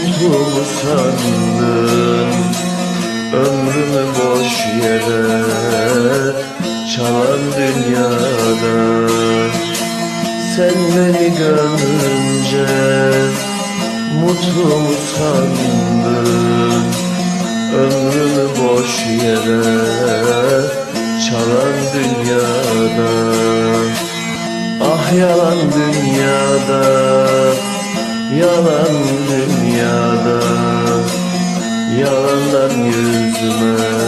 mutlu mu sandın Ömrümü boş yere çalan dünyada. Sen beni görünce mutlu mu sandın Ömrümü boş yere çalan dünyada. Ah yalan dünyada Yalan dünyada Yalandan yüzüme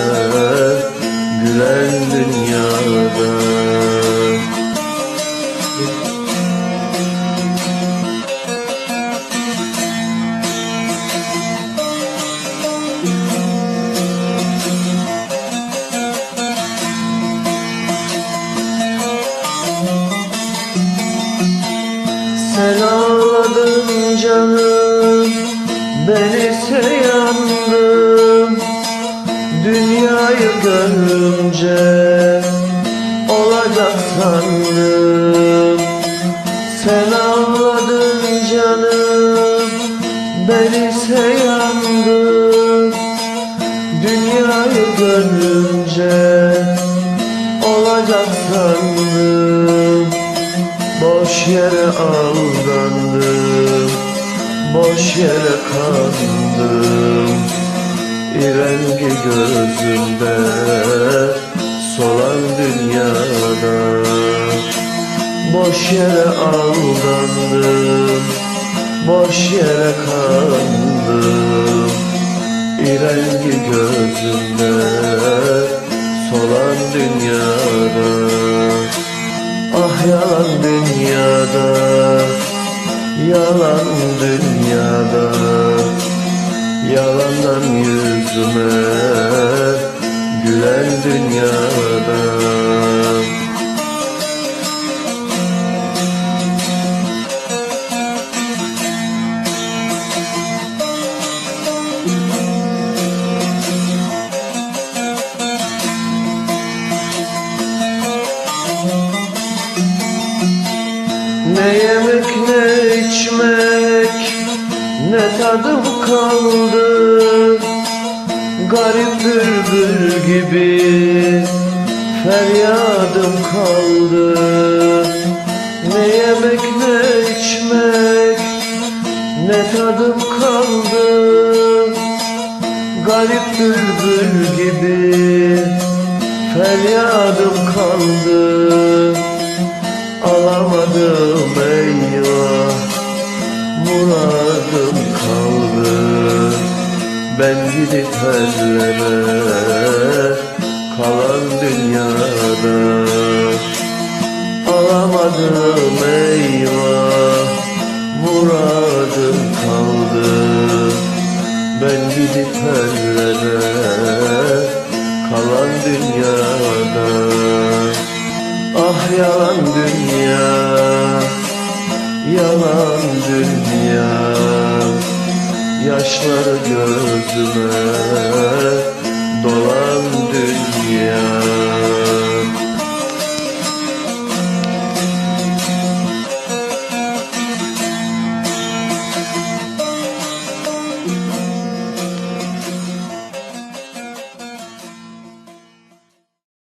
Gülen dünyada Sen ağladın canım Ben ise yandım. Dünyayı görünce Olacak sandım. Sen ağladın canım Ben ise yandım. Dünyayı görünce Olacak sandım. Boş yere aldandım Boş yere kandım İrengi gözümde Solan dünyada. Boş yere aldandım Boş yere kandım İrengi gözümde Solan dünyada. Ah yalan dünyada Yalan dünyada Yalandan yüzüme Gülen dünyada. Ne yemek ne içmek Ne tadım kaldı? Garip bülbül gibi Feryadım kaldı. Ne yemek ne içmek Ne tadım kaldı? Garip bülbül gibi Feryadım kaldı. Alamadım eyvah Muradım kaldı Ben gidip ellere Kalan dünyada. Alamadım eyvah Muradım kaldı Ben gidip ellere Kalan dünyada. Ah yalan dünya Yalan dünya Yaşları gözüme